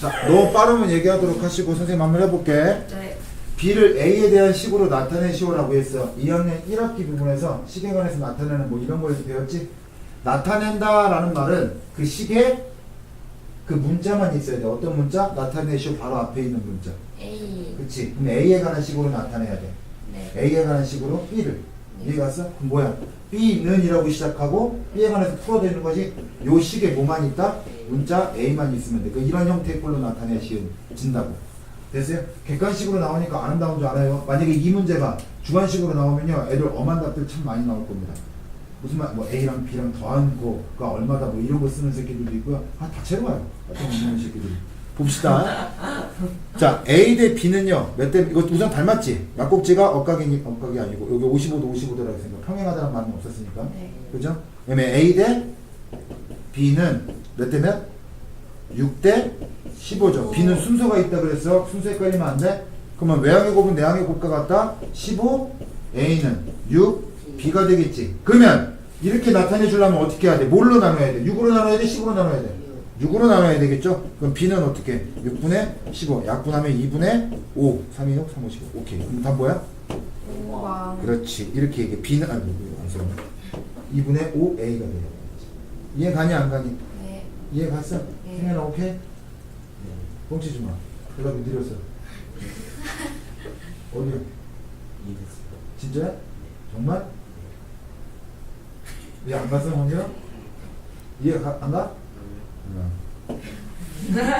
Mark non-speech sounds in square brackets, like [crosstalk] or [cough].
자, 너무 빠르면 얘기하도록 하시고 선생님 한번 해볼게. 네. B를 A에 대한 식으로 나타내시오라고 했어. 2학년 1학기 부분에서 관해서 나타내는 뭐 이런 거에서 배웠지? 나타낸다라는 말은 그 식에 그 문자만 있어야 돼. 어떤 문자? 나타내시오 바로 앞에 있는 문자. A. 그치? 그럼 A에 관한 식으로 나타내야 돼. 네. A에 관한 식으로 B를. 이해 갔어? 그럼 뭐야? B는 이라고 시작하고 B에 관해서 풀어되는 것이 요 식에 뭐만 있다? 문자 A만 있으면 돼. 그 이런 형태의 꼴로 나타내신다고. 됐어요? 객관식으로 나오니까 아름다운 줄 알아요? 만약에 이 문제가 주관식으로 나오면요. 애들 엄한 답들 참 많이 나올 겁니다. 무슨 말, 뭐 A랑 B랑 더한 거가 얼마다 뭐 이런 거 쓰는 새끼들도 있고요. 아, 다 채워요. 같은 이런 새끼들이. 봅시다. 자, A 대 B는요, 몇 대, 이거 우선 닮았지? 약곡지가 억각이, 억각이 아니고, 여기 55도 55도라고 했으니까, 평행하다는 말은 없었으니까. 네. 그죠? 그다음에 A 대 B는 몇 대면? 6대 15죠. B는 순서가 있다 그랬어. 순서 헷갈리면 안 돼. 그러면 외항의 곱은 내항의 곱과 같다. 15, A는 6, B가 되겠지. 그러면 이렇게 나타내 주려면 어떻게 해야 돼? 뭘로 나눠야 돼? 6으로 나눠야 돼? 10으로 나눠야 돼? 6으로 나눠야 되겠죠? 그럼 B는 어떻게? 6분의 15. 약분하면 2분의 5. 3, 2, 6, 3, 5, 15. 오케이. 그럼 답 뭐야? 우와. 그렇지. 이렇게 얘기해. B는, 아니, 안 써. 2분의 5A가 돼요. 이해 가니, 안 가니? 네. 이해 갔어? 네. 승현아, 오케이? 뻥치지 마. 대답이 느렸어. [laughs] 어디야? 진짜야? 정말? 이해 안 갔어, 먼저? 이해 가, 안 가? Да.